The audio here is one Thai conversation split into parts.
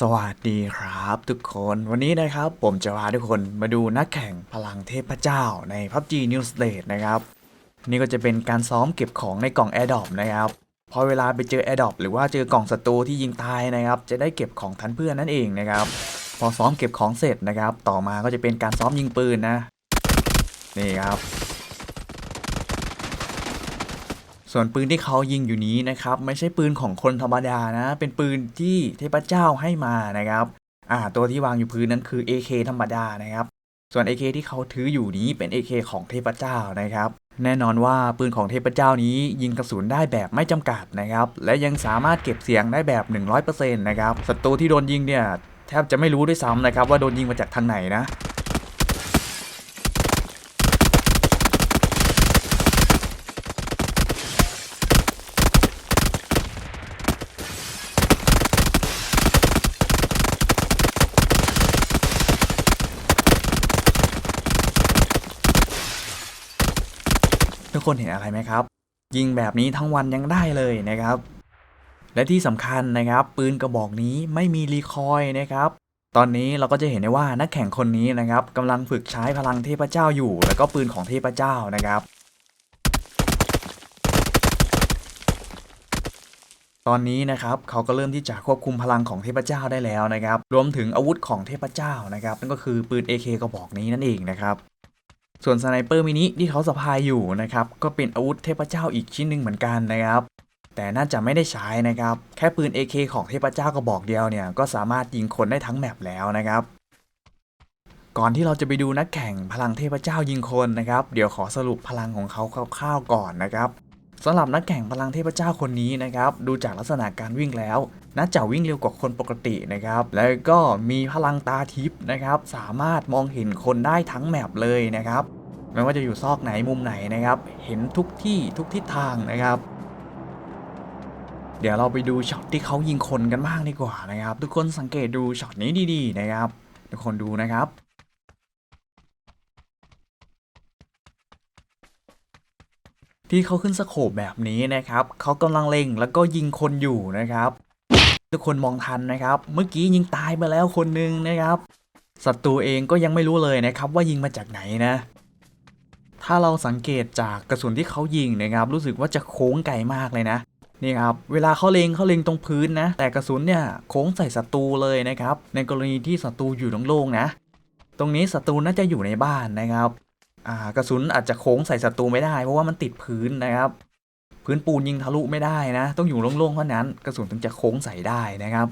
สวัสดีครับทุกคนวันนี้นะครับผมจะพาทุกคนมาดูนักแข่งพลังเทพเจ้าใน PUBG New State นะครับ นี่ก็จะเป็นการซ้อมเก็บของในกล่อง a อ r d r o p นะครับพอเวลาไปเจอ a อ r d r o p หรือว่าเจอกล่องศัตรูที่ยิงตายนะครับ จะได้เก็บของทันเพื่อนนั่นเองนะครับ พอซ้อมเก็บของเสร็จนะครับ ต่อมาก็จะเป็นการซ้อมยิงปืนนะ นี่ครับ ส่วนปืนที่เขายิงอยู่นี้นะครับไม่ใช่ปืนของคนธรรมดานะ เป็นปืนที่เทพเจ้าให้มานะครับอ่าตัวที่วางอยู่พื้นนั้นคือ AK ธรรมดานะครับ ส่วน AK ที่เขาถืออยู่นี้เป็น AK ของเทพเจ้านะครับ แน่นอนว่าปืนของเทพเจ้านี้ยิงกระสุนได้แบบไม่จำกัดนะครับ และยังสามารถเก็บเสียงได้แบบ 100%นะครับศัตรูที่โดนยิงเนี่ยแทบจะไม่รู้ด้วยซ้ำนะครับว่าโดนยิงมาจากทางไหนนะ ทุกคนเห็นอะไรไหมครับ ยิงแบบนี้ทั้งวันยังได้เลยนะครับ และที่สำคัญนะครับ ปืนกระบอกนี้ไม่มีรีคอยล์นะครับ ตอนนี้เราก็จะเห็นได้ว่านักแข่งคนนี้นะครับกำลังฝึกใช้พลังเทพเจ้าอยู่ แล้วก็ปืนของเทพเจ้านะครับตอนนี้นะครับเขาก็เริ่มที่จะควบคุมพลังของเทพเจ้าได้แล้วนะครับ รวมถึงอาวุธของเทพเจ้านะครับ นั่นก็คือปืน AK กระบอกนี้นั่นเองนะครับ ส่วนสไนเปอร์มินิที่เขาสะพายอยู่นะครับก็เป็นอาวุธเทพเจ้าอีกชิ้นหนึ่งเหมือนกันนะครับแต่น่าจะไม่ได้ใช้นะครับ แค่ปืน AK ของเทพเจ้ากระบอกเดียวเนี่ย ก็สามารถยิงคนได้ทั้งแมปแล้วนะครับ ก่อนที่เราจะไปดูนักแข่งพลังเทพเจ้ายิงคนนะครับ เดี๋ยวขอสรุปพลังของเขาคร่าวๆก่อนนะครับสำหรับนักแข่งพลังเทพเจ้าคนนี้นะครับ ดูจากลักษณะการวิ่งแล้ว น่าจะวิ่งเร็วกว่าคนปกตินะครับ แล้วก็มีพลังตาทิพย์นะครับ สามารถมองเห็นคนได้ทั้งแมปเลยนะครับ ไม่ว่าจะอยู่ซอกไหนมุมไหนนะครับ เห็นทุกที่ทุกทิศทางนะครับ เดี๋ยวเราไปดูช็อตที่เขายิงคนกันบ้างดีกว่านะครับ ทุกคนสังเกตดูช็อตนี้ดีๆนะครับ ทุกคนดูนะครับที่เขาขึ้นสโคปแบบนี้นะครับ เขากำลังเล็งแล้วก็ยิงคนอยู่นะครับ ทุกคนมองทันนะครับ เมื่อกี้ยิงตายไปแล้วคนหนึงนะครับศัตรูเองก็ยังไม่รู้เลยนะครับว่ายิงมาจากไหนนะ ถ้าเราสังเกตจากกระสุนที่เขายิงนะครับ รู้สึกว่าจะโค้งไกลมากเลยนะนี่ครับเวลาเขาเล็งเขาเล็งตรงพื้นนะ แต่กระสุนเนี่ยโค้งใส่ศัตรูเลยนะครับ ในกรณีที่ศัตรูอยู่โล่งๆนะ ตรงนี้ศัตรูน่าจะอยู่ในบ้านนะครับ อ่ากระสุนอาจจะโค้งใส่ศัตรูไม่ได้ เพราะว่ามันติดพื้นนะครับ พื้นปูนยิงทะลุไม่ได้นะ ต้องอยู่โล่งๆเท่านั้น กระสุนถึงจะโค้งใส่ได้นะครับ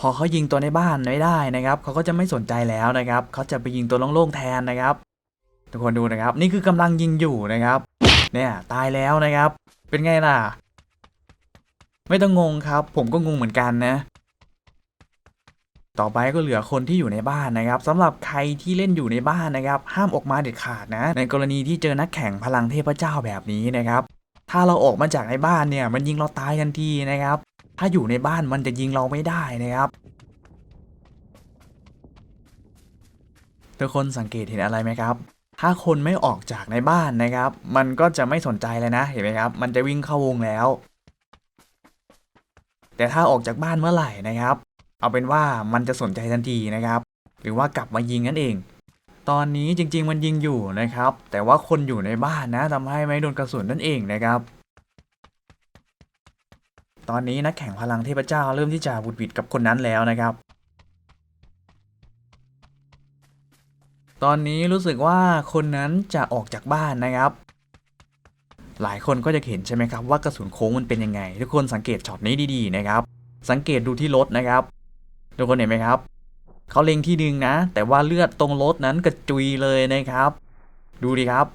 พอเขายิงตัวในบ้านไม่ได้นะครับเขาก็จะไม่สนใจแล้วนะครับเขาจะไปยิงตัวโล่งๆแทนนะครับ ทุกคนดูนะครับ นี่คือกำลังยิงอยู่นะครับ เนี่ยตายแล้วนะครับ เป็นไงล่ะ ไม่ต้องงงครับ ผมก็งงเหมือนกันนะ ต่อไปก็เหลือคนที่อยู่ในบ้านนะครับสำหรับใครที่เล่นอยู่ในบ้านนะครับ ห้ามออกมาเด็ดขาดนะ ในกรณีที่เจอนักแข่งพลังเทพเจ้าแบบนี้นะครับ ถ้าเราออกมาจากในบ้านเนี่ยมันยิงเราตายทันทีนะครับ ถ้าอยู่ในบ้านมันจะยิงเราไม่ได้นะครับทุกคนสังเกตเห็นอะไรไหมครับ ถ้าคนไม่ออกจากในบ้านนะครับ มันก็จะไม่สนใจเลยนะ เห็นไหมครับ มันจะวิ่งเข้าวงแล้ว แต่ถ้าออกจากบ้านเมื่อไหร่นะครับ เอาเป็นว่ามันจะสนใจทันทีนะครับ หรือว่ากลับมายิงนั่นเอง ตอนนี้จริง ๆ มันยิงอยู่นะครับ แต่ว่าคนอยู่ในบ้านนะทำให้ไม่โดนกระสุนนั่นเองนะครับ ตอนนี้นักแข่งพลังเทพเจ้าเริ่มที่จะบุดบิดกับคนนั้นแล้วนะครับ ตอนนี้รู้สึกว่าคนนั้นจะออกจากบ้านนะครับ หลายคนก็จะเห็นใช่ไหมครับว่ากระสุนโค้งมันเป็นยังไง ทุกคนสังเกตช็อตนี้ดีๆนะครับสังเกตดูที่รถนะครับ ทุกคนเห็นไหมครับเขาเล็งที่ดึงนะ แต่ว่าเลือดตรงรถนั้นกระจุยเลยนะครับ ดูดิครับ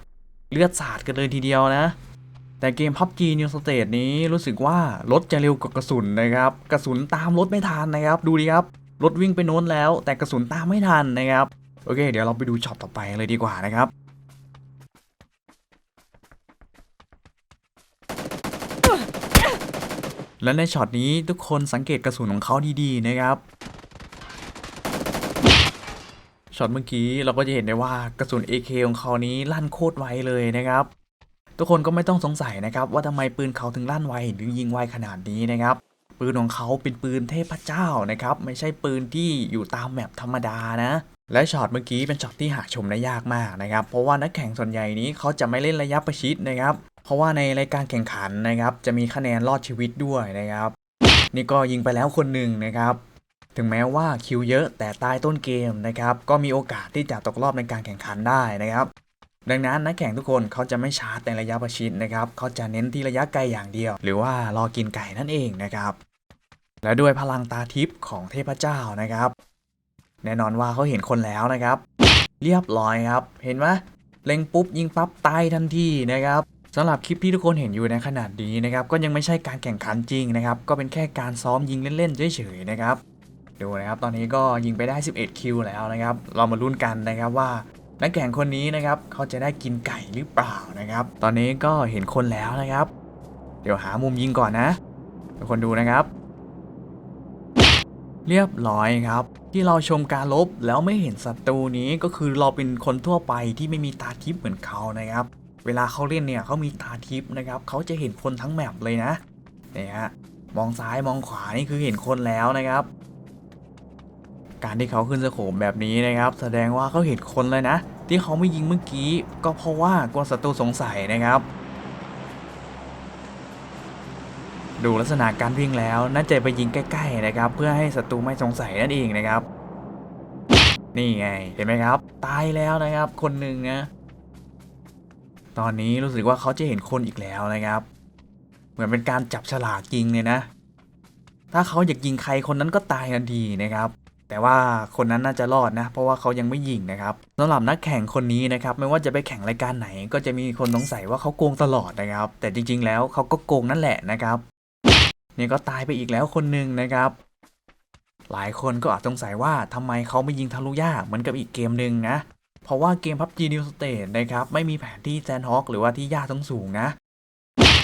เลือดสาดกันเลยทีเดียวนะ แต่เกม PUBG New State นี้รู้สึกว่ารถจะเร็วกว่ากระสุนนะครับ กระสุนตามรถไม่ทันนะครับ ดูดิครับรถวิ่งไปโน้นแล้ว แต่กระสุนตามไม่ทันนะครับ โอเค เดี๋ยวเราไปดูช็อตต่อไปเลยดีกว่านะครับ และในช็อตนี้ทุกคนสังเกตกระสุนของเขาดีๆนะครับช็อตเมื่อกี้เราก็จะเห็นได้ว่ากระสุน AK ของเขานี้ลั่นโคตรไวเลยนะครับ ทุกคนก็ไม่ต้องสงสัยนะครับ ว่าทำไมปืนเขาถึงลั่นไวหรือยิงไวขนาดนี้นะครับ ปืนของเขาเป็นปืนเทพเจ้านะครับ ไม่ใช่ปืนที่อยู่ตามแมปธรรมดานะ และช็อตเมื่อกี้เป็นช็อตที่หาชมได้ยากมากนะครับ เพราะว่านักแข่งส่วนใหญ่นี้เขาจะไม่เล่นระยะประชิดนะครับ เพราะว่าในรายการแข่งขันนะครับจะมีคะแนนรอดชีวิตด้วยนะครับ นี่ก็ยิงไปแล้วคนหนึ่งนะครับถึงแม้ว่าคิวเยอะแต่ตายต้นเกมนะครับก็มีโอกาสที่จะตกรอบในการแข่งขันได้นะครับ ดังนั้นนักแข่งทุกคนเขาจะไม่ชาร์จในระยะประชิดนะครับเขาจะเน้นที่ระยะไกลอย่างเดียว หรือว่ารอกินไก่นั่นเองนะครับ และด้วยพลังตาทิพย์ของเทพเจ้านะครับ แน่นอนว่าเขาเห็นคนแล้วนะครับ เรียบร้อยครับ เห็นไหมเล็งปุ๊บยิงปั๊บตายทันทีนะครับ สำหรับคลิปที่ทุกคนเห็นอยู่ในขนาดนี้นะครับก็ยังไม่ใช่การแข่งขันจริงนะครับก็เป็นแค่การซ้อมยิงเล่นๆเฉยๆนะครับดูนะครับตอนนี้ก็ยิงไปได้ 11 คิวแล้วนะครับเรามาลุ้นกันนะครับว่านักแข่งคนนี้นะครับเขาจะได้กินไก่หรือเปล่านะครับ ตอนนี้ก็เห็นคนแล้วนะครับ เดี๋ยวหามุมยิงก่อนนะทุกคนดูนะครับ เรียบร้อยครับ ที่เราชมการลบแล้วไม่เห็นศัตรูนี้ก็คือเราเป็นคนทั่วไปที่ไม่มีตาทิพย์เหมือนเขานะครับ เวลาเขาเล่นเนี่ยเขามีตาทิพย์นะครับเขาจะเห็นคนทั้งแมปเลยนะเนี่ยฮะมองซ้ายมองขวานี่คือเห็นคนแล้วนะครับ การที่เขาขึ้นสโคมแบบนี้นะครับ แสดงว่าเขาเห็นคนเลยนะ ที่เขาไม่ยิงเมื่อกี้ ก็เพราะว่ากลัวศัตรูสงสัยนะครับ ดูลักษณะการวิ่งแล้วน่าจะไปยิงใกล้ๆนะครับ เพื่อให้ศัตรูไม่สงสัยนั่นเองนะครับ นี่ไงเห็นไหมครับ ตายแล้วนะครับ คนหนึ่งนะ ตอนนี้รู้สึกว่าเขาจะเห็นคนอีกแล้วนะครับ เหมือนเป็นการจับฉลากยิงเลยนะ ถ้าเขาอยากยิงใครคนนั้นก็ตายทันทีนะครับ แต่ว่าคนนั้นน่าจะรอดนะ เพราะว่าเขายังไม่ยิงนะครับสำหรับนักแข่งคนนี้นะครับ ไม่ว่าจะไปแข่งรายการไหน ก็จะมีคนสงสัยว่าเขาโกงตลอดนะครับ แต่จริง ๆ แล้วเขาก็โกงนั่นแหละนะครับนี่ก็ตายไปอีกแล้วคนหนึ่งนะครับ หลายคนก็อาจสงสัยว่าทำไมเขาไม่ยิงทะลุยากเหมือนกับอีกเกมหนึ่งนะ เพราะว่าเกม PUBG New State นะครับ ไม่มีแผนที่แซนฮอกหรือว่าที่หญ้าสูงนะ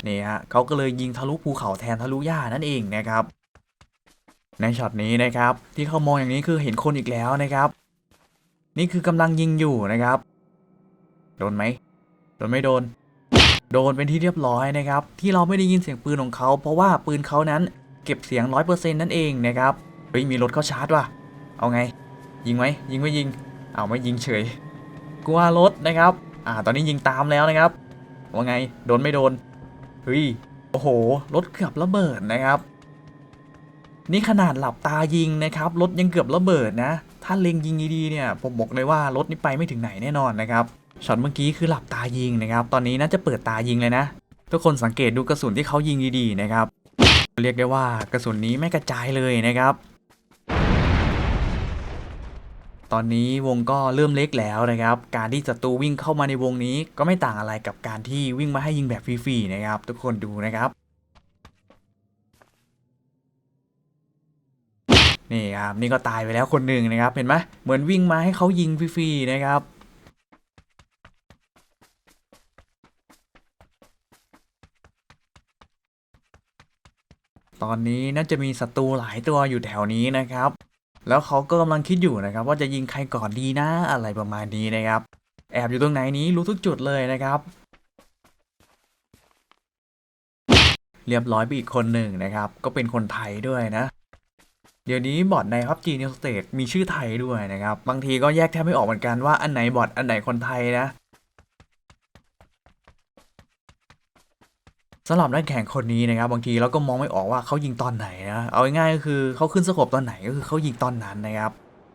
นี่ฮะเขาก็เลยยิงทะลุภูเขาแทนทะลุหญ้านั่นเองนะครับ ในช็อตนี้นะครับ ที่เขามองอย่างนี้คือเห็นคนอีกแล้วนะครับ นี่คือกำลังยิงอยู่นะครับ โดนไหมโดนไม่โดน โดนเป็นที่เรียบร้อยนะครับ ที่เราไม่ได้ยินเสียงปืนของเขา เพราะว่าปืนเขานั้นเก็บเสียง100%นั่นเองนะครับเฮ้ยมีรถเข้าชาร์จว่ะเอาไง ยิงไหมยิงไม่ยิงเอาไม่ยิงเฉย กลัวรถนะครับ อ่า ตอนนี้ยิงตามแล้วนะครับ ว่าไง โดนไม่โดน เฮ้ย โอ้โห รถเกือบระเบิดนะครับ นี่ขนาดหลับตายิงนะครับ รถยังเกือบระเบิดนะ ถ้าเล็งยิงดีๆเนี่ย ผมบอกเลยว่ารถนี่ไปไม่ถึงไหนแน่นอนนะครับ ช็อตเมื่อกี้คือหลับตายิงนะครับ ตอนนี้น่าจะเปิดตายิงเลยนะ ทุกคนสังเกตดูกระสุนที่เขายิงดีๆนะครับ เรียกได้ว่ากระสุนนี้ไม่กระจายเลยนะครับ ตอนนี้วงก็เริ่มเล็กแล้วนะครับ การที่ศัตรูวิ่งเข้ามาในวงนี้ก็ไม่ต่างอะไรกับการที่วิ่งมาให้ยิงแบบฟรีๆนะครับ ทุกคนดูนะครับนี่ครับนี่ก็ตายไปแล้วคนหนึ่งนะครับ เห็นไหมเหมือนวิ่งมาให้เขายิงฟรีๆนะครับตอนนี้น่าจะมีศัตรูหลายตัวอยู่แถวนี้นะครับ แล้วเขาก็กำลังคิดอยู่นะครับ ว่าจะยิงใครก่อนดีนะอะไรประมาณนี้นะครับ แอบอยู่ตรงไหนนี้รู้ทุกจุดเลยนะครับ เรียบร้อยไปอีกคนหนึ่งนะครับ ก็เป็นคนไทยด้วยนะ เดี๋ยวนี้บอทใน PUBG New State มีชื่อไทยด้วยนะครับ บางทีก็แยกแทบไม่ออกเหมือนกันว่าอันไหนบอทอันไหนคนไทยนะ สำหรับนักแข่งคนนี้นะครับบางทีเราก็มองไม่ออกว่าเขายิงตอนไหนนะเอาง่ายๆก็คือเขาขึ้นสกบตอนไหนก็คือเขายิงตอนนั้นนะครับ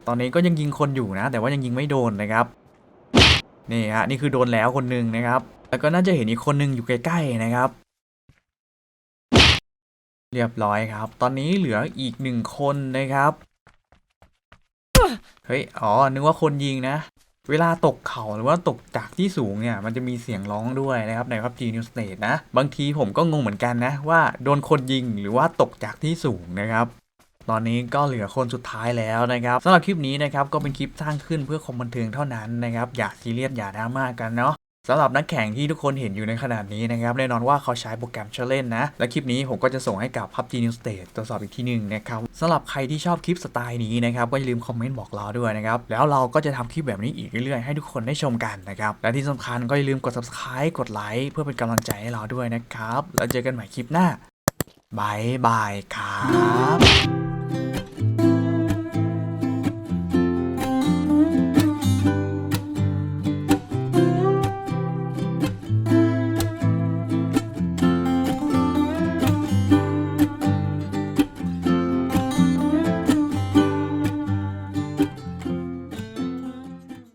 ตอนนี้ก็ยังยิงคนอยู่นะ แต่ว่ายังยิงไม่โดนนะครับนี่ฮะนี่คือโดนแล้วคนหนึ่งนะครับแล้วก็น่าจะเห็นอีกคนหนึ่งอยู่ใกล้ๆนะครับ เรียบร้อยครับ ตอนนี้เหลืออีกหนึ่งคนนะครับเฮ้ยอ๋อนึกว่าคนยิงนะ เวลาตกเขาหรือว่าตกจากที่สูงเนี่ย มันจะมีเสียงร้องด้วยนะครับในพับจีนิวสเตทนะ บางทีผมก็งงเหมือนกันนะ ว่าโดนคนยิงหรือว่าตกจากที่สูงนะครับตอนนี้ก็เหลือคนสุดท้ายแล้วนะครับสำหรับคลิปนี้นะครับก็เป็นคลิปสร้างขึ้นเพื่อความบันเทิงเท่านั้นนะครับอย่าซีเรียสอย่าดราม่ากันเนาะ สำหรับนักแข่งที่ทุกคนเห็นอยู่ในขนาดนี้นะครับ แน่นอนว่าเขาใช้โปรแกรมเชลเลนนะ และคลิปนี้ผมก็จะส่งให้กับ PUBG New State ตรวจสอบอีกทีหนึ่งนะครับสำหรับใครที่ชอบคลิปสไตล์นี้นะครับ ก็อย่าลืมคอมเมนต์บอกเราด้วยนะครับ แล้วเราก็จะทำคลิปแบบนี้อีกเรื่อยๆ ให้ทุกคนได้ชมกันนะครับ และที่สำคัญก็อย่าลืมกด subscribe กดไลค์เพื่อเป็นกำลังใจให้เราด้วยนะครับแล้วเจอกันใหม่คลิปหน้าบายบายครับ